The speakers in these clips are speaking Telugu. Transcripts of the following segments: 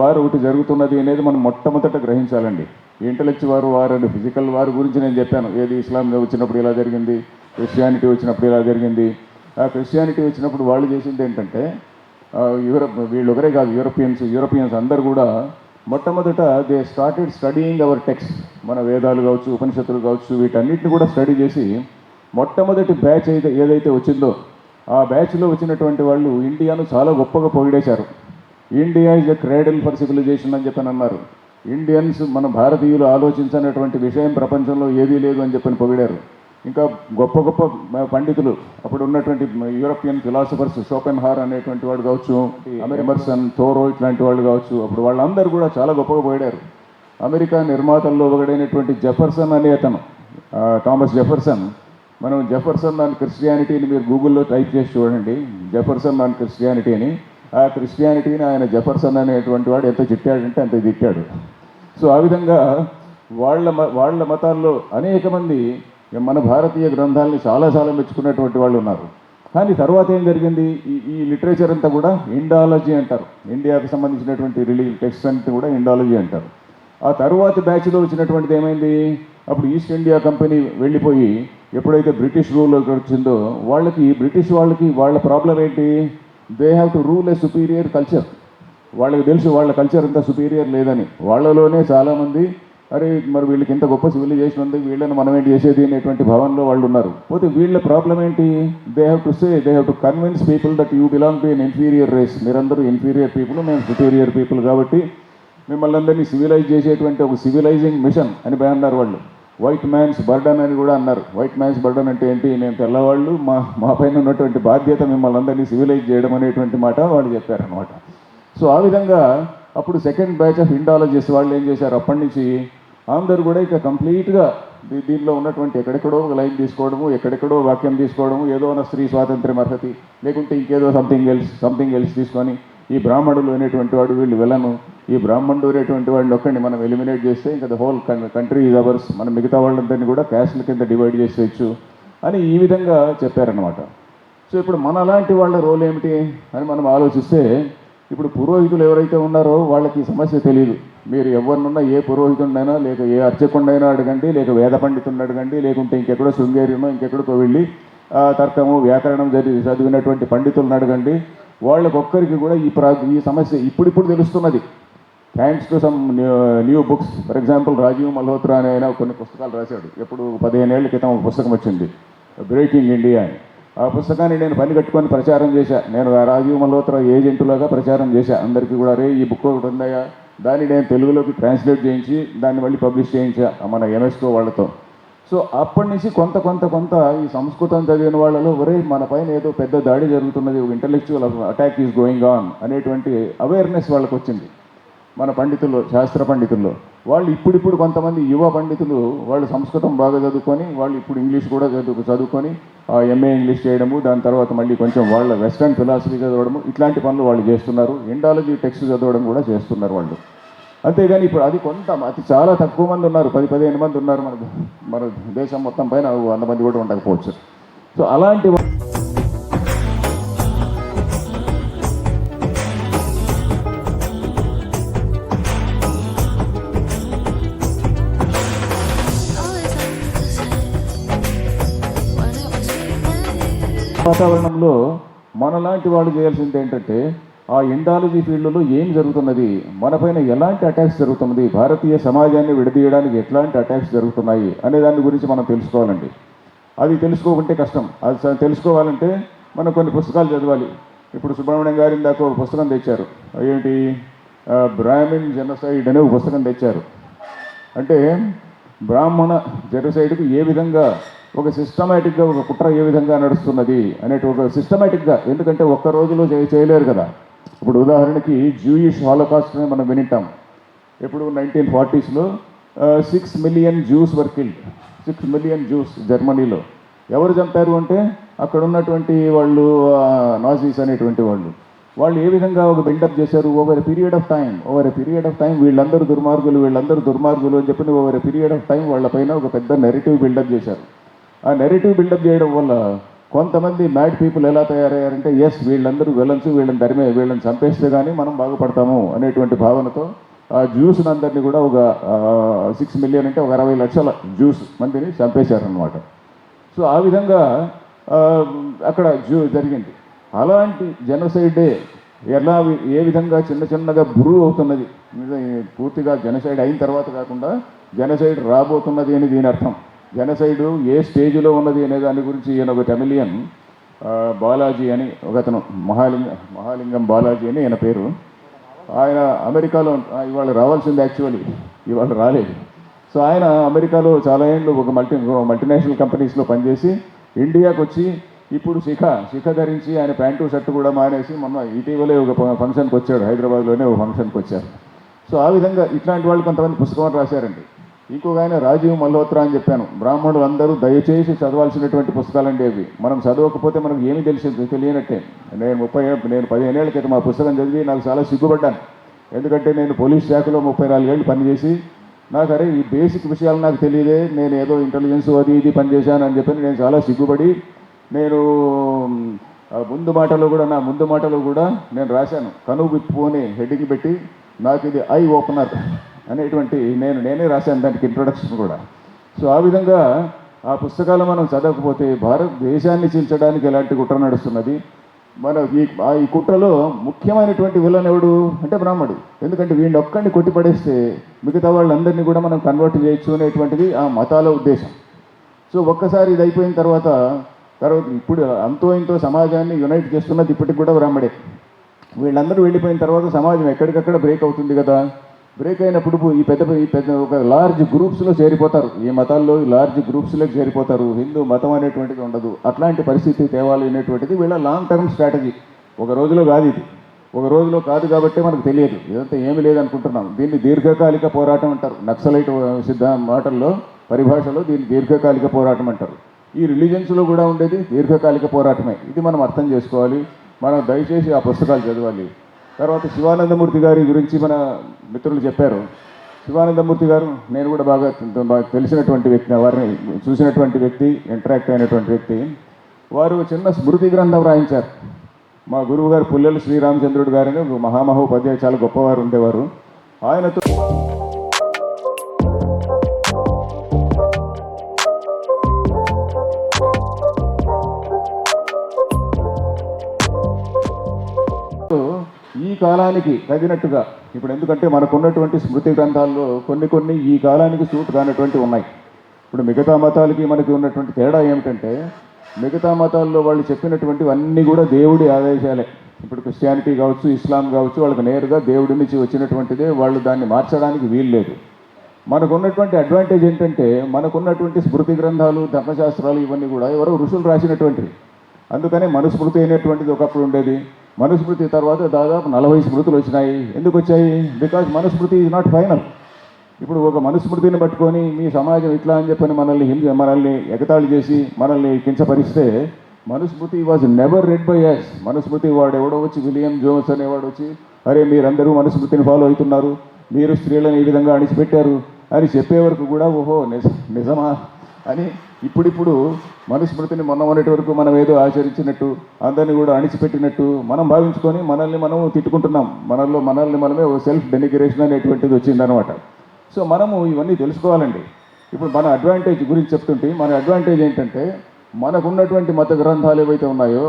వారు ఒకటి జరుగుతున్నది అనేది మనం మొట్టమొదట గ్రహించాలండి. ఇంటలెక్చువల్ వారు అండ్ ఫిజికల్ వారి గురించి నేను చెప్పాను. ఏది ఇస్లాం వచ్చినప్పుడు ఇలా జరిగింది క్రిస్టియానిటీ వచ్చినప్పుడు ఇలా జరిగింది. ఆ క్రిస్టియానిటీ వచ్చినప్పుడు వాళ్ళు చేసింది ఏంటంటే యూరప్ వీళ్ళు ఒకరే కాదు యూరోపియన్స్ యూరోపియన్స్ అందరు కూడా మొట్టమొదట they started studying our text మన వేదాలు కావచ్చు ఉపనిషత్తులు కావచ్చు వీటన్నిటిని కూడా స్టడీ చేసి మొట్టమొదటి బ్యాచ్ అయితే ఏదైతే వచ్చిందో ఆ బ్యాచ్లో వచ్చినటువంటి వాళ్ళు ఇండియాను చాలా గొప్పగా పొగిడేశారు. India is a cradle for civilisation అని చెప్పని అన్నారు. ఇండియన్స్ మన భారతీయులు ఆలోచించనటువంటి విషయం ప్రపంచంలో ఏదీ లేదు అని చెప్పని పొగిడారు. ఇంకా గొప్ప గొప్ప పండితులు అప్పుడు ఉన్నటువంటి యూరోపియన్ ఫిలాసఫర్స్ షోపెన్ హార్ అనేటువంటి వాడు కావచ్చు ఎమర్సన్ థోరో ఇట్లాంటి వాళ్ళు కావచ్చు అప్పుడు వాళ్ళందరూ కూడా చాలా గొప్పగా పోయారు అమెరికా నిర్మాతల్లో ఒకడైనటువంటి జెఫర్సన్ అనే అతను థామస్ జెఫర్సన్. మనం జెఫర్సన్ అండ్ క్రిస్టియానిటీని మీరు గూగుల్లో టైప్ చేసి చూడండి. జెఫర్సన్ అండ్ క్రిస్టియానిటీ అని ఆ క్రిస్టియానిటీని ఆయన జెఫర్సన్ అనేటువంటి వాడు ఎంత చిట్టాడంటే అంత తిట్టాడు సో ఆ విధంగా వాళ్ళ మ- వాళ్ళ మతాల్లో అనేక మంది మన భారతీయ గ్రంథాలని చాలాసార్లు మెచ్చుకున్నటువంటి వాళ్ళు ఉన్నారు. కానీ తర్వాత ఏం జరిగింది? ఈ ఈ లిటరేచర్ అంతా కూడా ఇండాలజీ అంటారు. ఇండియాకి సంబంధించినటువంటి రిలీ టెక్స్ట్ అంతా కూడా ఇండాలజీ అంటారు. ఆ తర్వాత బ్యాచ్లో వచ్చినటువంటిది ఏమైంది? అప్పుడు ఈస్ట్ ఇండియా కంపెనీ వెళ్ళిపోయి ఎప్పుడైతే బ్రిటిష్ రూల్ వచ్చిందో వాళ్ళకి బ్రిటిష్ వాళ్ళకి వాళ్ళ ప్రాబ్లం ఏంటి? They have to rule a superior culture వాళ్ళకి తెలుసు వాళ్ళ కల్చర్ అంతా సుపీరియర్ లేదని. వాళ్ళలోనే చాలామంది అరే మరి వీళ్ళకి ఇంత గొప్ప సివిలైజేషన్ ఉంది వీళ్ళని మనం ఏంటి చేసేది? అనేటువంటి భావనలో వాళ్ళు ఉన్నారు. పోతే వీళ్ళ ప్రాబ్లం ఏంటి? They have to say they have to convince people that you belong to an inferior race మీరందరూ ఇన్ఫీరియర్ పీపుల్ మేము సుపీరియర్ పీపుల్ కాబట్టి మిమ్మల్ని అందరినీ సివిలైజ్ చేసేటువంటి ఒక సివిలైజింగ్ మిషన్ అని భయ అన్నారు వాళ్ళు. వైట్ మ్యాన్స్ బర్డన్ అని కూడా అన్నారు. వైట్ మ్యాన్స్ బర్డన్ అంటే ఏంటి? మేము తెల్లవాళ్ళు మా మా పైన ఉన్నటువంటి బాధ్యత మిమ్మల్ని అందరినీ సివిలైజ్ చేయడం అనేటువంటి మాట వాళ్ళు చెప్పారనమాట సో ఆ విధంగా అప్పుడు సెకండ్ బ్యాచ్ ఆఫ్ ఇండాలజిస్ట్ వాళ్ళు ఏం చేశారు? అప్పటి నుంచి అందరూ కూడా ఇక కంప్లీట్గా దీనిలో ఉన్నటువంటి ఎక్కడెక్కడో ఒక లైన్ తీసుకోవడము ఎక్కడెక్కడో వాక్యం తీసుకోవడము ఏదో ఉన్న స్త్రీ స్వాతంత్ర్యం అర్హతి లేకుంటే ఇంకేదో సంథింగ్ ఎల్స్ సంథింగ్ ఎల్స్ తీసుకొని ఈ బ్రాహ్మణులు అనేటువంటి వాడు వీళ్ళు వెళ్ళను. ఈ బ్రాహ్మణుడు అనేటువంటి వాడిని ఒక్కడిని మనం ఎలిమినేట్ చేస్తే ఇంకా the whole country is ours మనం మిగతా వాళ్ళందరినీ కూడా క్యాస్ట్ల కింద డివైడ్ చేసేయచ్చు అని ఈ విధంగా చెప్పారనమాట సో ఇప్పుడు మన అలాంటి వాళ్ళ రోల్ ఏమిటి అని మనం ఆలోచిస్తే ఇప్పుడు పురోహితులు ఎవరైతే ఉన్నారో వాళ్ళకి ఈ సమస్య తెలియదు మీరు ఎవరినున్నా ఏ పురోహితుడినైనా లేక ఏ అర్చకుండైనా అడగండి లేక వేద పండితుడిని అడగండి లేకుంటే ఇంకెక్కడో శృంగేరినో ఇంకెక్కడికో వెళ్ళి తర్కము వ్యాకరణం జరిగి చదివినటువంటి పండితులను అడగండి. వాళ్ళకొక్కరికి కూడా ఈ ప్రా ఈ సమస్య ఇప్పుడిప్పుడు తెలుస్తున్నది. Thanks to some new books for example Rajiv Malhotra అనే ఆయన కొన్ని పుస్తకాలు రాశాడు. ఎప్పుడు పదిహేను ఏళ్ళ క్రితం ఒక పుస్తకం వచ్చింది. బ్రేకింగ్ ఇండియా అని. ఆ పుస్తకాన్ని నేను పని కట్టుకొని ప్రచారం చేశా. నేను ఆ రాజీవ్ మల్హోత్రా ఏజెంటులాగా ప్రచారం చేశా. అందరికీ కూడా రే ఈ బుక్ ఒకటి ఉందయ్యా. దాన్ని నేను తెలుగులోకి ట్రాన్స్లేట్ చేయించి దాన్ని మళ్ళీ పబ్లిష్ చేయించా. మన ఎంఎస్కో వాళ్ళతో. సో అప్పటి నుంచి కొంత కొంత కొంత ఈ సంస్కృతం చదివిన వాళ్ళలో ఒరే మన పైన ఏదో పెద్ద దాడి జరుగుతున్నది. Intellectual attack is going on అనేటువంటి అవేర్నెస్ వాళ్ళకి వచ్చింది మన పండితుల్లో శాస్త్ర పండితుల్లో. వాళ్ళు ఇప్పుడిప్పుడు కొంతమంది యువ పండితులు వాళ్ళు సంస్కృతం బాగా చదువుకొని వాళ్ళు ఇప్పుడు ఇంగ్లీష్ కూడా చదువు చదువుకొని ఎంఏ ఇంగ్లీష్ చేయడము దాని తర్వాత మళ్ళీ కొంచెం వాళ్ళ వెస్ట్రన్ ఫిలాసఫీ చదవడము ఇట్లాంటి పనులు వాళ్ళు చేస్తున్నారు. ఇండాలజీ టెక్స్ట్ చదవడం కూడా చేస్తున్నారు వాళ్ళు. అంతేగాని ఇప్పుడు అది కొంత అతి చాలా తక్కువ మంది ఉన్నారు. పది పదిహేను మంది ఉన్నారు మన మన దేశం మొత్తం పైన వంద మంది కూడా ఉండకపోవచ్చు. సో అలాంటి వాతావరణంలో మనలాంటి వాళ్ళు చేయాల్సింది ఏంటంటే ఆ ఇండాలజీ ఫీల్డ్లో ఏం జరుగుతున్నది? మనపైన ఎలాంటి అటాక్స్ జరుగుతున్నది? భారతీయ సమాజాన్ని విడదీయడానికి ఎట్లాంటి అటాక్స్ జరుగుతున్నాయి? అనే దాని గురించి మనం తెలుసుకోవాలండి. అది తెలుసుకోకుంటే కష్టం. అది తెలుసుకోవాలంటే మనం కొన్ని పుస్తకాలు చదవాలి. ఇప్పుడు సుబ్రహ్మణ్యం గారి దాకా ఒక పుస్తకం తెచ్చారు. ఏంటి బ్రాహ్మిన్ జనసైడ్ అనే ఒక పుస్తకం తెచ్చారు. అంటే బ్రాహ్మణ జనసైడ్కు ఏ విధంగా ఒక సిస్టమేటిక్గా ఒక కుట్ర ఏ విధంగా నడుస్తున్నది అనేటి ఒక సిస్టమేటిక్గా ఎందుకంటే ఒక్క రోజులో చేయలేరు కదా. ఇప్పుడు ఉదాహరణకి జూయిష్ హాలోకాస్ట్ అని మనం వినింటాం. ఇప్పుడు nineteen ఫార్టీస్లో six million Jews were killed six million Jews జర్మనీలో. ఎవరు చంపారు అంటే అక్కడ ఉన్నటువంటి వాళ్ళు నాజీస్ అనేటువంటి వాళ్ళు. వాళ్ళు ఏ విధంగా ఒక బిల్డప్ చేశారు? Over a period of time over a period of time వీళ్ళందరూ దుర్మార్గులు వీళ్ళందరూ దుర్మార్గులు అని చెప్పి over a period of time వాళ్ళపైన ఒక పెద్ద నెరిటివ్ బిల్డప్ చేశారు. ఆ నెరేటివ్ బిల్డప్ చేయడం వల్ల కొంతమంది మ్యాడ్ పీపుల్ ఎలా తయారయ్యారంటే ఎస్ వీళ్ళందరూ విలన్స్ వీళ్ళని తరిమే వీళ్ళని చంపేస్తే కానీ మనం బాగుపడతాము అనేటువంటి భావనతో ఆ జ్యూస్ అందరినీ కూడా ఒక సిక్స్ మిలియన్ అంటే ఒక అరవై లక్షల జ్యూస్ మందిని చంపేశారనమాట సో ఆ విధంగా అక్కడ జ్యూ జరిగింది. అలాంటి జనసైడే ఎలా ఏ విధంగా చిన్న చిన్నగా బ్రూ అవుతున్నది పూర్తిగా జనసైడ్ అయిన తర్వాత కాకుండా జనసైడ్ రాబోతున్నది అని దీని అర్థం. జనసైడ్ ఏ స్టేజ్లో ఉన్నది అనే దాని గురించి ఈయన ఒక టెమిలియన్ బాలాజీ అని ఒకతను మహాలింగ మహాలింగం బాలాజీ అని ఈయన పేరు. ఆయన అమెరికాలో ఇవాళ రావాల్సింది యాక్చువల్లీ ఇవాళ రాలేదు. సో ఆయన అమెరికాలో చాలా ఏళ్ళు ఒక మల్టీ మల్టీనేషనల్ కంపెనీస్లో పనిచేసి ఇండియాకు వచ్చి ఇప్పుడు శిఖ శిఖ ధరించి ఆయన ప్యాంటు షర్ట్ కూడా మానేసి మొన్న ఇటీవలే ఒక ఫంక్షన్కి వచ్చాడు హైదరాబాద్లోనే ఒక ఫంక్షన్కి వచ్చారు. సో ఆ విధంగా ఇట్లాంటి వాళ్ళు కొంతమంది పుస్తకం రాశారండి. ఇంకొక ఆయన రాజీవ్ మల్హోత్రా అని చెప్పాను. బ్రాహ్మణులు అందరూ దయచేసి చదవాల్సినటువంటి పుస్తకాలండి అవి. మనం చదవకపోతే మనకు ఏమీ తెలిసి తెలియనట్టే. నేను ముప్పై ఏ- నేను ఏళ్ళ క్రితం ఆ పుస్తకం చదివి నాకు చాలా సిగ్గుపడ్డాను. ఎందుకంటే నేను పోలీస్ శాఖలో ముప్పై నాలుగేళ్ళు పనిచేసి నాకు అరే ఈ బేసిక్ విషయాలు నాకు తెలియదే నేను ఏదో ఇంటెలిజెన్స్ అది ఇది పనిచేశాను అని చెప్పి నేను చాలా సిగ్గుపడి నేను ఆ ముందు మాటలో కూడా నా ముందు మాటలో కూడా నేను రాశాను. కనువు విప్పు అని హెడ్డింగ్ పెట్టి నాకు ఇది ఐ ఓపెనర్. అనేటువంటి నేను నేనే రాశాను దానికి ఇంట్రొడక్షన్ కూడా. సో ఆ విధంగా ఆ పుస్తకాలు మనం చదవకపోతే భారతదేశాన్ని చీల్చడానికి ఎలాంటి కుట్ర నడుస్తున్నది? మన ఈ ఆ ఈ కుట్రలో ముఖ్యమైనటువంటి విలన్ ఎవడు? అంటే బ్రాహ్మడు. ఎందుకంటే వీడిని ఒక్కడిని కొట్టిపడేస్తే మిగతా వాళ్ళందరినీ కూడా మనం కన్వర్ట్ చేయొచ్చు అనేటువంటిది ఆ మతాల ఉద్దేశం. సో ఒక్కసారి ఇది అయిపోయిన తర్వాత తర్వాత ఇప్పుడు అంతో ఇంతో సమాజాన్ని యునైట్ చేస్తున్నది ఇప్పటికి కూడా బ్రాహ్మడే. వీళ్ళందరూ వెళ్ళిపోయిన తర్వాత సమాజం ఎక్కడికక్కడ బ్రేక్ అవుతుంది కదా? బ్రేక్ అయినప్పుడు ఈ పెద్ద ఈ పెద్ద ఒక లార్జ్ గ్రూప్స్లో చేరిపోతారు. ఈ మతాల్లో ఈ లార్జ్ గ్రూప్స్లోకి చేరిపోతారు. హిందూ మతం అనేటువంటిది ఉండదు. అట్లాంటి పరిస్థితి తేవాలి అనేటువంటిది వీళ్ళ లాంగ్ టర్మ్ స్ట్రాటజీ ఒక రోజులో కాదు ఇది. ఒక రోజులో కాదు కాబట్టి మనకు తెలియదు. ఇదంతా ఏమీ లేదనుకుంటున్నాం. దీన్ని దీర్ఘకాలిక పోరాటం అంటారు. నక్సలైట్ సిద్ధ మాటల్లో పరిభాషలో దీన్ని దీర్ఘకాలిక పోరాటం అంటారు. ఈ రిలీజన్స్లో కూడా ఉండేది దీర్ఘకాలిక పోరాటమే. ఇది మనం అర్థం చేసుకోవాలి. మనం దయచేసి ఆ పుస్తకాలు చదవాలి. తర్వాత శివానందమూర్తి గారి గురించి మన మిత్రులు చెప్పారు. శివానందమూర్తి గారు నేను కూడా బాగా బాగా తెలిసినటువంటి వ్యక్తి వారిని చూసినటువంటి వ్యక్తి ఇంటరాక్ట్ అయినటువంటి వ్యక్తి. వారు చిన్న స్మృతి గ్రంథం రాయించారు. మా గురువు గారు పుల్లెలు శ్రీరామచంద్రుడు గారని మహామహోపాధ్యాయ చాలా గొప్పవారు ఉండేవారు. ఆయనతో కాలానికి తగినట్టుగా. ఇప్పుడు ఎందుకంటే మనకున్నటువంటి స్మృతి గ్రంథాల్లో కొన్ని కొన్ని ఈ కాలానికి సూట్ కానటువంటి ఉన్నాయి. ఇప్పుడు మిగతా మతాలకి మనకి ఉన్నటువంటి తేడా ఏమిటంటే మిగతా మతాల్లో వాళ్ళు చెప్పినటువంటివి అన్నీ కూడా దేవుడి ఆదేశాలే. ఇప్పుడు క్రిస్టియానిటీ కావచ్చు ఇస్లాం కావచ్చు వాళ్ళకి నేరుగా దేవుడి నుంచి వచ్చినటువంటిదే వాళ్ళు దాన్ని మార్చడానికి వీల్లేదు మనకున్నటువంటి అడ్వాంటేజ్ ఏంటంటే మనకున్నటువంటి స్మృతి గ్రంథాలు ధర్మశాస్త్రాలు ఇవన్నీ కూడా ఎవరో ఋషులు రాసినటువంటివి. అందుకనే మనుస్మృతి అయినటువంటిది ఒకప్పుడు ఉండేది. మనుస్మృతి తర్వాత దాదాపు నలభై స్మృతులు వచ్చినాయి. ఎందుకు వచ్చాయి? Because Manusmriti is not final ఇప్పుడు ఒక మనుస్మృతిని పట్టుకొని మీ సమాజం ఇట్లా అని చెప్పని మనల్ని హింస మనల్ని ఎగతాళి చేసి మనల్ని కించపరిస్తే Manusmriti was never read by us Manusmriti వాడు ఎవడో వచ్చి విలియం జోన్స్ అనేవాడు వచ్చి అరే మీరందరూ మనుస్మృతిని ఫాలో అవుతున్నారు. మీరు స్త్రీలను ఈ విధంగా అణిచిపెట్టారు. అని చెప్పే వరకు కూడా ఓహో నిజ నిజమా? అని ఇప్పుడిప్పుడు మనుస్మృతిని మొన్న మొన్నటి వరకు మనం ఏదో ఆచరించినట్టు అందరిని కూడా అణిచిపెట్టినట్టు మనం భావించుకొని మనల్ని మనం తిట్టుకుంటున్నాం. మనల్లో మనల్ని మనమే సెల్ఫ్ డెనిగరేషన్ అనేటువంటిది వచ్చిందనమాట సో మనము ఇవన్నీ తెలుసుకోవాలండి. ఇప్పుడు మన అడ్వాంటేజ్ గురించి చెప్తుంటే మన అడ్వాంటేజ్ ఏంటంటే మనకున్నటువంటి మత గ్రంథాలు ఏవైతే ఉన్నాయో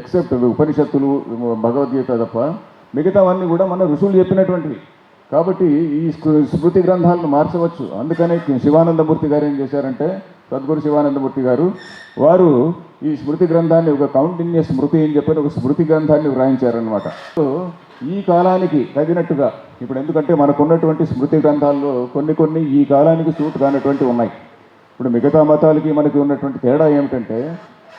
ఎక్సెప్ట్ ఉపనిషత్తులు భగవద్గీత తప్ప మిగతావన్నీ కూడా మన ఋషులు చెప్పినటువంటివి. కాబట్టి ఈ స్మృతి గ్రంథాలను మార్చవచ్చు. అందుకనే శివానందమూర్తి గారు ఏం చేశారంటే సద్గురు శివానందమూర్తి గారు. వారు ఈ స్మృతి గ్రంథాన్ని ఒక కౌంటిన్య స్మృతి అని చెప్పి ఒక స్మృతి గ్రంథాన్ని వ్రాయించారనమాట సో ఈ కాలానికి తగినట్టుగా ఇప్పుడు ఎందుకంటే మనకున్నటువంటి స్మృతి గ్రంథాల్లో కొన్ని కొన్ని ఈ కాలానికి సూట్ కానటువంటి ఉన్నాయి. ఇప్పుడు మిగతా మతాలకి మనకి ఉన్నటువంటి తేడా ఏమిటంటే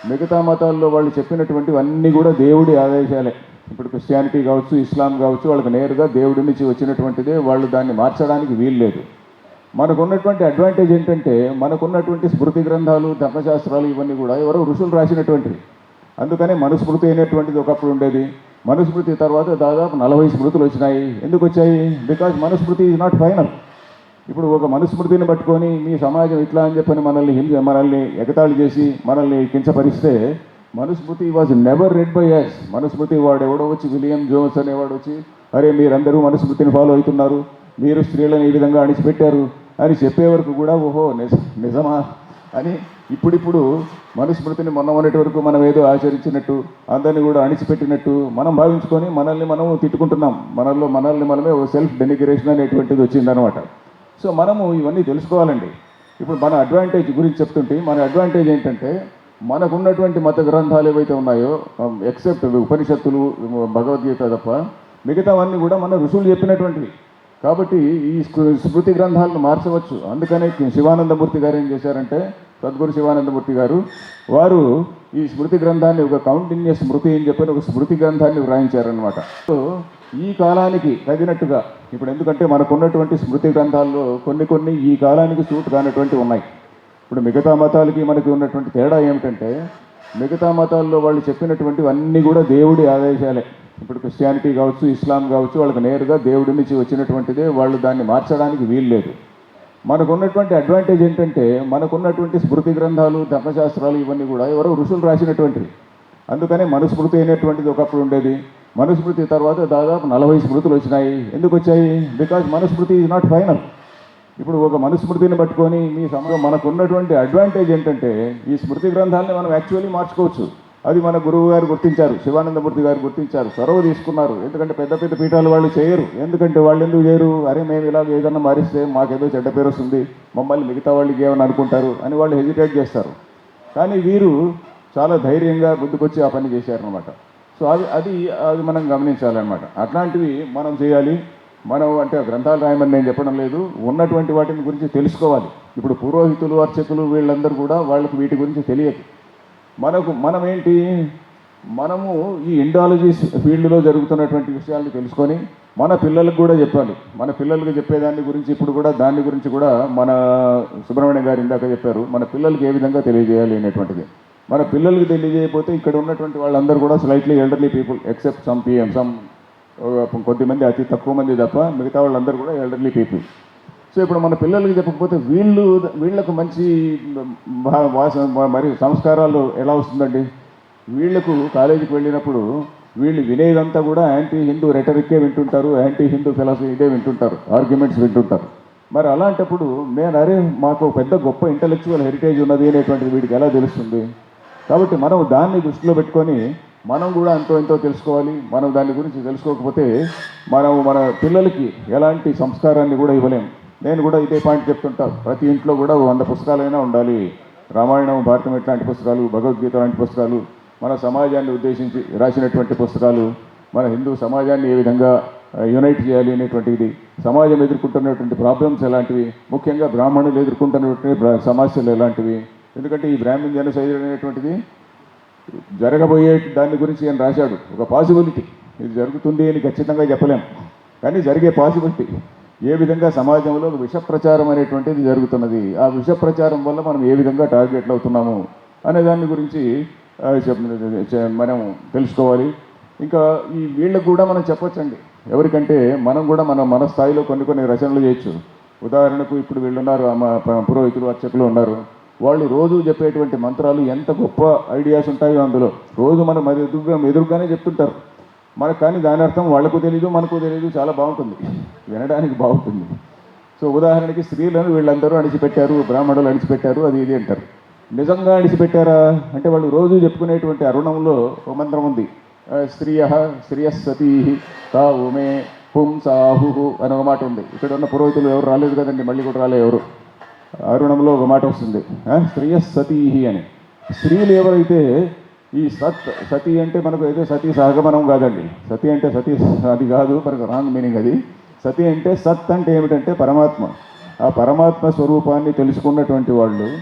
మిగతా మతాల్లో వాళ్ళు చెప్పినటువంటివన్నీ కూడా దేవుడి ఆదేశాలే. ఇప్పుడు క్రిస్టియానిటీ కావచ్చు ఇస్లాం కావచ్చు వాళ్ళకి నేరుగా దేవుడి నుంచి వచ్చినటువంటిదే వాళ్ళు దాన్ని మార్చడానికి వీలు లేదు మనకున్నటువంటి అడ్వాంటేజ్ ఏంటంటే మనకున్నటువంటి స్మృతి గ్రంథాలు ధర్మశాస్త్రాలు ఇవన్నీ కూడా ఎవరో ఋషులు రాసినటువంటివి. అందుకనే మనుస్మృతి అయినటువంటిది ఒకప్పుడు ఉండేది. మనుస్మృతి తర్వాత దాదాపు నలభై స్మృతులు వచ్చినాయి. ఎందుకు వచ్చాయి? Because Manusmriti is not final ఇప్పుడు ఒక మనుస్మృతిని పట్టుకొని మీ సమాజం ఇట్లా అని చెప్పని మనల్ని హింస మనల్ని ఎగతాళి చేసి మనల్ని కించపరిస్తే Manusmriti was never read by us Manusmriti వాడు ఎవడో వచ్చి విలియం జోన్స్ అనేవాడు వచ్చి అరే మీరందరూ మనుస్మృతిని ఫాలో అవుతున్నారు. మీరు స్త్రీలను ఈ విధంగా అణిచిపెట్టారు. అని చెప్పే వరకు కూడా ఓహో నిజ నిజమా? అని ఇప్పుడిప్పుడు మనుస్మృతిని మొన్న మొన్నటి వరకు మనం ఏదో ఆచరించినట్టు అందరిని కూడా అణిచిపెట్టినట్టు మనం భావించుకొని మనల్ని మనం తిట్టుకుంటున్నాం. మనల్లో మనల్ని మనమే సెల్ఫ్ డెనిగ్రేషన్ అనేటువంటిది వచ్చిందనమాట సో మనము ఇవన్నీ తెలుసుకోవాలండి. ఇప్పుడు మన అడ్వాంటేజ్ గురించి చెప్తుంటే మన అడ్వాంటేజ్ ఏంటంటే మనకున్నటువంటి మత గ్రంథాలు ఏవైతే ఉన్నాయో ఎక్సెప్ట్ ఉపనిషత్తులు భగవద్గీత తప్ప మిగతావన్నీ కూడా మన ఋషులు చెప్పినటువంటివి. కాబట్టి ఈ స్మృతి గ్రంథాలను మార్చవచ్చు. అందుకనే శివానందమూర్తి గారు ఏం చేశారంటే సద్గురు శివానందమూర్తి గారు వారు ఈ స్మృతి గ్రంథాన్ని ఒక కౌంటిన్యూస్ స్మృతి అని చెప్పి ఒక స్మృతి గ్రంథాన్ని వ్రాయించారనమాట సో ఈ కాలానికి తగినట్టుగా ఇప్పుడు ఎందుకంటే మనకున్నటువంటి స్మృతి గ్రంథాల్లో కొన్ని కొన్ని ఈ కాలానికి సూట్ కానటువంటి ఉన్నాయి. ఇప్పుడు మిగతా మతాలకి మనకి ఉన్నటువంటి తేడా ఏమిటంటే మిగతా మతాల్లో వాళ్ళు చెప్పినటువంటి అన్నీ కూడా దేవుడి ఆదేశాలే. ఇప్పుడు క్రిస్టియానిటీ కావచ్చు ఇస్లాం కావచ్చు వాళ్ళకి నేరుగా దేవుడి నుంచి వచ్చినటువంటిదే వాళ్ళు దాన్ని మార్చడానికి వీలు లేదు మనకున్నటువంటి అడ్వాంటేజ్ ఏంటంటే మనకున్నటువంటి స్మృతి గ్రంథాలు ధర్మశాస్త్రాలు ఇవన్నీ కూడా ఎవరో ఋషులు రాసినటువంటివి. అందుకనే మనుస్మృతి అనేటువంటిది ఒకప్పుడు ఉండేది. మనుస్మృతి తర్వాత దాదాపు నలభై స్మృతులు వచ్చినాయి. ఎందుకు వచ్చాయి? Because Manusmriti is not final ఇప్పుడు ఒక మనుస్మృతిని పట్టుకొని మీ సమయం మనకు ఉన్నటువంటి అడ్వాంటేజ్ ఏంటంటే ఈ స్మృతి గ్రంథాలని మనం యాక్చువల్లీ మార్చుకోవచ్చు. అది మన గురువు గారు గుర్తించారు శివానందమూర్తి గారు గుర్తించారు సొరవ తీసుకున్నారు. ఎందుకంటే పెద్ద పెద్ద పీఠాలు వాళ్ళు చేయరు. ఎందుకంటే వాళ్ళు ఎందుకు చేయరు? అరే మేము ఇలా ఏదన్నా మారిస్తే మాకేదో చెడ్డ పేరు వస్తుంది మమ్మల్ని మిగతా వాళ్ళకి ఏమని అనుకుంటారు అని వాళ్ళు హెజిటేట్ చేస్తారు. కానీ వీరు చాలా ధైర్యంగా ముందుకొచ్చి ఆ పని చేశారనమాట సో అది అది అది మనం గమనించాలన్నమాట. అట్లాంటివి మనం చేయాలి. మనం అంటే గ్రంథాలు రాయమని నేను చెప్పడం లేదు. ఉన్నటువంటి వాటిని గురించి తెలుసుకోవాలి. ఇప్పుడు పురోహితులు అర్చకులు వీళ్ళందరూ కూడా వాళ్ళకి వీటి గురించి తెలియదు. మనకు మనం ఏంటి మనము ఈ ఇండాలజీ ఫీల్డ్లో జరుగుతున్నటువంటి విషయాలను తెలుసుకొని మన పిల్లలకు కూడా చెప్పాలి. మన పిల్లలకు చెప్పేదాన్ని గురించి ఇప్పుడు కూడా దాని గురించి కూడా మన సుబ్రహ్మణ్యం గారు ఇందాక చెప్పారు. మన పిల్లలకి ఏ విధంగా తెలియజేయాలి అనేటువంటిది. మన పిల్లలకి తెలియజేయకపోతే ఇక్కడ ఉన్నటువంటి వాళ్ళందరూ కూడా slightly elderly people except some PM some కొద్దిమంది అతి తక్కువ మంది తప్ప మిగతా వాళ్ళందరూ కూడా ఎల్డర్లీ పీపుల్ సో ఇప్పుడు మన పిల్లలకి చెప్పకపోతే వీళ్ళు వీళ్ళకు మంచి భా- వాస మరి సంస్కారాలు ఎలా వస్తుందండి? వీళ్ళకు కాలేజీకి వెళ్ళినప్పుడు వీళ్ళు వినేదంతా కూడా యాంటీ హిందూ రెటరిక్కే వింటుంటారు యాంటీ హిందూ ఫిలాసఫీ ఇదే వింటుంటారు ఆర్గ్యుమెంట్స్ వింటుంటారు. మరి అలాంటప్పుడు నేను అరే మాకు పెద్ద గొప్ప ఇంటలెక్చువల్ హెరిటేజ్ ఉన్నది అనేటువంటిది వీడికి ఎలా తెలుస్తుంది? కాబట్టి మనం దాన్ని దృష్టిలో పెట్టుకొని మనం కూడా అంతో ఎంతో తెలుసుకోవాలి. మనం దాని గురించి తెలుసుకోకపోతే మనం మన పిల్లలకి ఎలాంటి సంస్కారాన్ని కూడా ఇవ్వలేం. నేను కూడా ఇదే పాయింట్ చెప్తుంటా. ప్రతి ఇంట్లో కూడా వంద పుస్తకాలైనా ఉండాలి. రామాయణం భారతం ఇట్లాంటి పుస్తకాలు భగవద్గీత లాంటి పుస్తకాలు మన సమాజాన్ని ఉద్దేశించి రాసినటువంటి పుస్తకాలు మన హిందూ సమాజాన్ని ఏ విధంగా యునైట్ చేయాలి అనేటువంటిది సమాజం ఎదుర్కొంటున్నటువంటి ప్రాబ్లమ్స్ ఎలాంటివి ముఖ్యంగా బ్రాహ్మణులు ఎదుర్కొంటున్నటువంటి సమస్యలు ఎలాంటివి ఎందుకంటే ఈ బ్రాహ్మణ జనసైడ్ అనేటువంటిది జరగబోయే దాని గురించి ఆయన రాశాడు. ఒక పాసిబిలిటీ. ఇది జరుగుతుంది అని ఖచ్చితంగా చెప్పలేం. కానీ జరిగే పాసిబిలిటీ. ఏ విధంగా సమాజంలో ఒక విష ప్రచారం అనేటువంటిది జరుగుతున్నది? ఆ విష ప్రచారం వల్ల మనం ఏ విధంగా టార్గెట్లు అవుతున్నాము? అనే దాని గురించి చెప్- మనం తెలుసుకోవాలి. ఇంకా ఈ వీళ్ళకు కూడా మనం చెప్పొచ్చండి. ఎవరికంటే మనం కూడా మన మన స్థాయిలో కొన్ని కొన్ని రచనలు చేయొచ్చు. ఉదాహరణకు ఇప్పుడు వీళ్ళున్నారు మా పురోహితులు అర్చకులు ఉన్నారు. వాళ్ళు రోజు చెప్పేటువంటి మంత్రాలు ఎంత గొప్ప ఐడియాస్ ఉంటాయో అందులో. రోజు మనం మరి ఎదురుగా ఎదురుగానే చెప్తుంటారు. మనకు కానీ దాని అర్థం వాళ్ళకు తెలియదు మనకు తెలియదు చాలా బాగుంటుంది. వినడానికి బాగుంటుంది. సో ఉదాహరణకి స్త్రీలను వీళ్ళందరూ అణిచిపెట్టారు బ్రాహ్మణులు అణిచిపెట్టారు అది ఇది అంటారు. నిజంగా అణిచిపెట్టారా? అంటే వాళ్ళు రోజు చెప్పుకునేటువంటి అరుణంలో ఒక మంత్రం ఉంది. స్త్రియ స్త్రియస్వతీ తా ఉమే పుంసాహు అని ఒక మాట ఉంది. ఇక్కడ ఉన్న పురోహితులు ఎవరు రాలేదు కదండి మళ్ళీ కూడా రాలే ఎవరు. అరుణంలో ఒక మాట వస్తుంది. ఆ, స్త్రియ సతీ అని. స్త్రీలు ఎవరైతే ఈ సత్ సతీ అంటే మనకు అయితే సతీ సహగమనం కాదండి. సతీ అంటే సతీ అది కాదు మనకు రాంగ్ మీనింగ్ అది. సతీ అంటే సత్ అంటే ఏమిటంటే పరమాత్మ. ఆ పరమాత్మ స్వరూపాన్ని తెలుసుకున్నటువంటి వాళ్ళు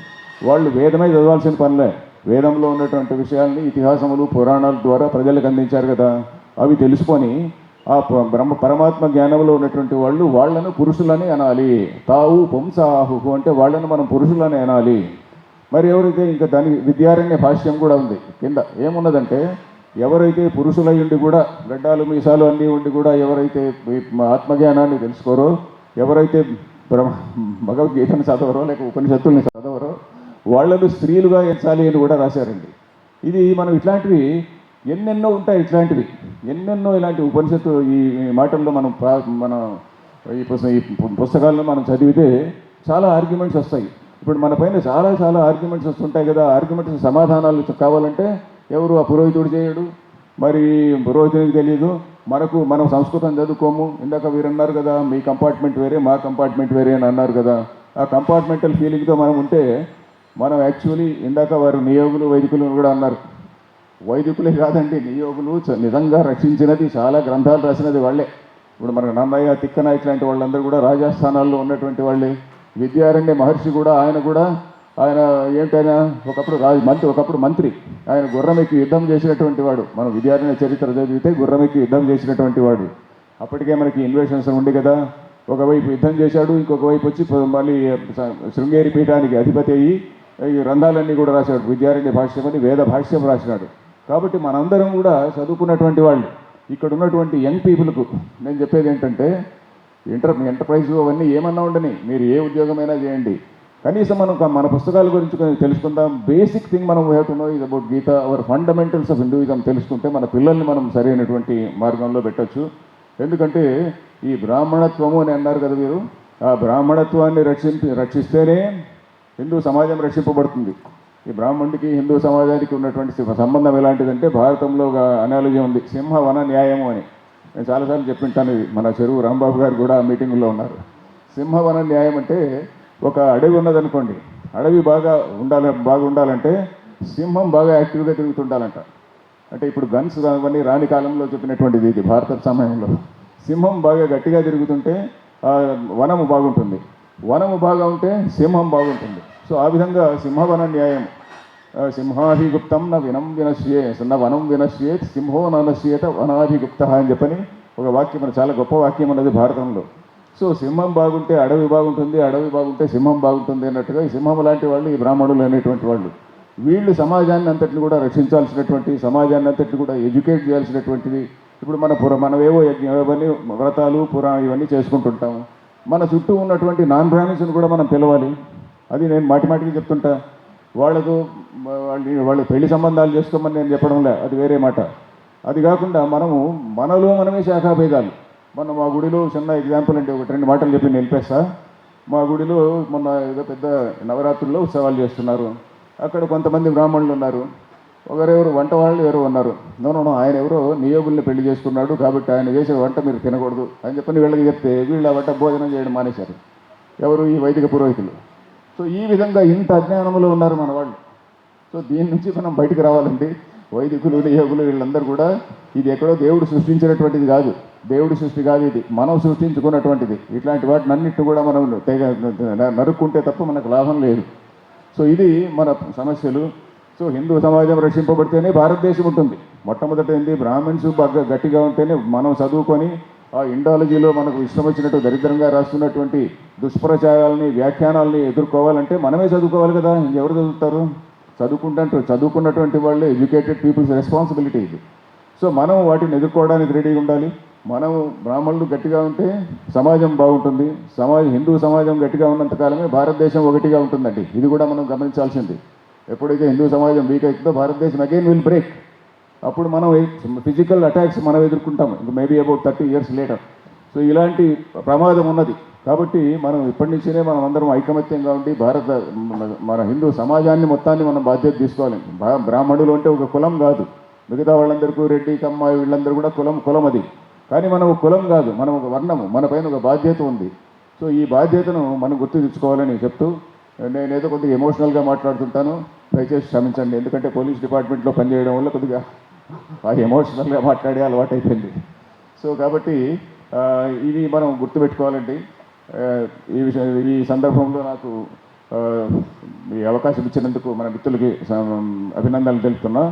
వాళ్ళు వేదమే చదవాల్సిన పనిలే. వేదంలో ఉన్నటువంటి విషయాల్ని ఇతిహాసములు పురాణాల ద్వారా ప్రజలకు అందించారు కదా. అవి తెలుసుకొని ఆ ప- బ్రహ్మ పరమాత్మ జ్ఞానంలో ఉన్నటువంటి వాళ్ళు వాళ్ళను పురుషులని అనాలి. తావు పుంసాహుహు అంటే వాళ్ళను మనం పురుషులని అనాలి. మరి ఎవరైతే ఇంకా దాని విద్యారణ్య భాష్యం కూడా ఉంది. కింద ఏమున్నదంటే ఎవరైతే పురుషులై ఉండి కూడా గడ్డాలు మీసాలు అన్నీ ఉండి కూడా ఎవరైతే ఆత్మజ్ఞానాన్ని తెలుసుకోరో ఎవరైతే బ్రహ్మ భగవద్గీతను చదవరో లేక ఉపనిషత్తుల్ని చదవరో వాళ్ళను స్త్రీలుగా ఎంచాలి అని కూడా రాశారండి. ఇది మనం ఇట్లాంటివి ఎన్నెన్నో ఉంటాయి ఇట్లాంటివి. ఎన్నెన్నో ఇలాంటి ఉపనిషత్తు ఈ మాటల్లో మనం ప్రా- మన ఈ ఈ పుస్తకాల్లో మనం చదివితే చాలా ఆర్గ్యుమెంట్స్ వస్తాయి. ఇప్పుడు మన పైన చాలా చాలా ఆర్గ్యుమెంట్స్ వస్తుంటాయి కదా. ఆర్గ్యుమెంట్స్ సమాధానాలు కావాలంటే ఎవరు ఆ పురోహితుడు చేయడు. మరి పురోహితునికి తెలియదు మనకు మనం సంస్కృతం చదువుకోము. ఇందాక వీరన్నారు అన్నారు కదా మీ కంపార్ట్మెంట్ వేరే మా కంపార్ట్మెంట్ వేరే అని అన్నారు కదా. ఆ కంపార్ట్మెంటల్ ఫీలింగ్తో మనం ఉంటే మనం యాక్చువల్లీ ఇందాక వారు నియోగులు వైదికులు కూడా అన్నారు. వైదికులే కాదండి నియోగులు నిజంగా రక్షించినది చాలా గ్రంథాలు రాసినది వాళ్ళే. ఇప్పుడు మన నన్నయ్య తిక్కన ఇట్లాంటి వాళ్ళందరూ కూడా రాజస్థానాల్లో ఉన్నటువంటి వాళ్ళే. విద్యారణ్య మహర్షి కూడా ఆయన కూడా ఆయన ఏంటైనా ఒకప్పుడు రాజు మంత్రి ఒకప్పుడు మంత్రి. ఆయన గుర్రమెక్కి యుద్ధం చేసినటువంటి వాడు. మనం విద్యారణ్య చరిత్ర చదివితే గుర్రమెక్కి యుద్ధం చేసినటువంటి వాడు. అప్పటికే మనకి ఇన్వేషన్స్ ఉంది కదా. ఒకవైపు యుద్ధం చేశాడు ఇంకొక వైపు వచ్చి మళ్ళీ శృంగేరి పీఠానికి అధిపతి అయ్యి ఈ గ్రంథాలన్నీ కూడా రాశాడు. విద్యారణ్య భాష్యం అని వేద భాష్యం రాసినాడు. కాబట్టి మనందరం కూడా చదువుకున్నటువంటి వాళ్ళు ఇక్కడ ఉన్నటువంటి యంగ్ పీపుల్కు నేను చెప్పేది ఏంటంటే ఇంటర్ ఎంటర్ప్రైజ్ అవన్నీ ఏమన్నా ఉండని మీరు ఏ ఉద్యోగమైనా చేయండి. కనీసం మనం మన పుస్తకాల గురించి కొంచెం తెలుసుకుందాం. బేసిక్ థింగ్ మనం have to know is about Gita. Our fundamentals of Hinduism తెలుసుకుంటే మన పిల్లల్ని మనం సరైనటువంటి మార్గంలో పెట్టొచ్చు. ఎందుకంటే ఈ బ్రాహ్మణత్వము అని అన్నారు కదా మీరు ఆ బ్రాహ్మణత్వాన్ని రక్షించి రక్షిస్తేనే హిందూ సమాజం రక్షింపబడుతుంది. ఈ బ్రాహ్మణుడికి హిందూ సమాజానికి ఉన్నటువంటి సంబంధం ఎలాంటిదంటే భారతంలో ఒక అనాలజీ ఉంది. సింహ వన న్యాయము అని. నేను చాలాసార్లు చెప్పింటాను ఇది. మన చెరువు రాంబాబు గారు కూడా ఆ మీటింగ్లో ఉన్నారు. సింహవన న్యాయం అంటే ఒక అడవి ఉన్నదనుకోండి. అడవి బాగా ఉండాలి బాగా ఉండాలంటే సింహం బాగా యాక్టివ్గా తిరుగుతుండాలంట. అంటే ఇప్పుడు గన్స్ అవన్నీ రాని కాలంలో చెప్పినటువంటిది ఇది భారత సమయంలో సింహం బాగా గట్టిగా తిరుగుతుంటే వనము బాగుంటుంది. వనము బాగా ఉంటే సింహం బాగుంటుంది. సో ఆ విధంగా సింహవన న్యాయం. సింహాధిగుప్తం నా వినం వినశ్యే నా వనం వినశ్యే సింహో ననశ్యేత వనాధిగుప్త అని చెప్పని ఒక వాక్యం చాలా గొప్ప వాక్యం అన్నది భారతంలో. సో సింహం బాగుంటే అడవి బాగుంటుంది అడవి బాగుంటే సింహం బాగుంటుంది అన్నట్టుగా ఈ సింహం లాంటి వాళ్ళు ఈ బ్రాహ్మణులు అనేటువంటి వాళ్ళు వీళ్ళు సమాజాన్ని అంతటిని కూడా రక్షించాల్సినటువంటి సమాజాన్ని అంతటిని కూడా ఎడ్యుకేట్ చేయాల్సినటువంటిది. ఇప్పుడు మన పుర మనమేవో యజ్ఞం ఇవన్నీ వ్రతాలు పురా ఇవన్నీ చేసుకుంటుంటాము. మన చుట్టూ ఉన్నటువంటి నాన్ బ్రాహ్మిన్స్ని కూడా మనం పిలవాలి. అది నేను మాటిమాటికి చెప్తుంటా. వాళ్ళకు వాళ్ళ వాళ్ళు పెళ్ళి సంబంధాలు చేసుకోమని నేను చెప్పడంలే అది వేరే మాట. అది కాకుండా మనము మనలో మనమే శాఖాభేదాలు. మొన్న మా గుడిలో చిన్న ఎగ్జాంపుల్ అంటే ఒకటి రెండు మాటలు చెప్పి నిలిపేస్తా. మా గుడిలో మొన్న ఏదో పెద్ద నవరాత్రుల్లో ఉత్సవాలు చేస్తున్నారు. అక్కడ కొంతమంది బ్రాహ్మణులు ఉన్నారు. ఒకరెవరు వంట వాళ్ళు ఎవరు ఉన్నారు. నోనో ఆయన ఎవరో నియోగుల్ని పెళ్ళి చేసుకున్నాడు కాబట్టి ఆయన చేసే వంట మీరు తినకూడదు. అని చెప్పని వీళ్ళకి చెప్తే వీళ్ళు ఆ వంట భోజనం చేయడం మానేశారు. ఎవరు? ఈ వైదిక పురోహితులు. సో ఈ విధంగా ఇంత అజ్ఞానంలో ఉన్నారు మన వాళ్ళు. సో దీని నుంచి మనం బయటకు రావాలండి. వైదికులు నియోగులు వీళ్ళందరూ కూడా ఇది ఎక్కడో దేవుడు సృష్టించినటువంటిది కాదు. దేవుడి సృష్టి కాదు ఇది. మనం సృష్టించుకున్నటువంటిది. ఇట్లాంటి వాటిని అన్నిటిని కూడా మనం తెగ నరుక్కుంటే తప్ప మనకు లాభం లేదు. సో ఇది మన సమస్యలు. సో హిందూ సమాజం రక్షింపబడితేనే భారతదేశం ఉంటుంది. మొట్టమొదట ఏంటి బ్రాహ్మణ్స్ బాగా గట్టిగా ఉంటేనే మనం చదువుకొని ఆ ఇండాలజీలో మనకు ఇష్టం వచ్చినట్టు దరిద్రంగా రాస్తున్నటువంటి దుష్ప్రచారాలని వ్యాఖ్యానాలని ఎదుర్కోవాలంటే మనమే చదువుకోవాలి కదా. ఎవరు చదువుతారు? చదువుకుంటూ చదువుకున్నటువంటి వాళ్ళే ఎడ్యుకేటెడ్ పీపుల్స్ రెస్పాన్సిబిలిటీ ఇది. సో మనం వాటిని ఎదుర్కోవడానికి రెడీగా ఉండాలి. మనం బ్రాహ్మణులు గట్టిగా ఉంటే సమాజం బాగుంటుంది. సమాజం హిందూ సమాజం గట్టిగా ఉన్నంత కాలమే భారతదేశం ఒకటిగా ఉంటుందండి. ఇది కూడా మనం గమనించాల్సింది. ఎప్పుడైతే హిందూ సమాజం వీక్ అవుతుందో భారతదేశం అగైన్ విల్ బ్రేక్ అప్పుడు మనం ఫిజికల్ అటాక్స్ మనం ఎదుర్కొంటాం. ఇంకా maybe about thirty years later so ఇలాంటి ప్రమాదం ఉన్నది. కాబట్టి మనం ఇప్పటి నుంచినే మనం అందరం ఐకమత్యంగా ఉండి భారత మన- హిందూ సమాజాన్ని మొత్తాన్ని మనం బాధ్యత తీసుకోవాలి. బ్రాహ్మణులు అంటే ఒక కులం కాదు. మిగతా వాళ్ళందరికీ రెడ్డి కమ్మ వీళ్ళందరూ కూడా కులం కులం అది. కానీ మనం ఒక కులం కాదు. మనం ఒక వర్ణము. మన పైన ఒక బాధ్యత ఉంది. సో ఈ బాధ్యతను మనం గుర్తు తెచ్చుకోవాలని చెప్తూ నేనేదో కొద్దిగా ఎమోషనల్గా మాట్లాడుతుంటాను. దయచేసి క్షమించండి. ఎందుకంటే పోలీస్ డిపార్ట్మెంట్లో పనిచేయడం వల్ల కొద్దిగా ఆ ఎమోషనల్గా మాట్లాడే అలవాటు అయిపోయింది సో కాబట్టి ఇది మనం గుర్తుపెట్టుకోవాలండి. ఈ విషయం ఈ సందర్భంలో నాకు ఈ అవకాశం ఇచ్చినందుకు మన మిత్రులకి అభినందనలు తెలుపుతున్నా.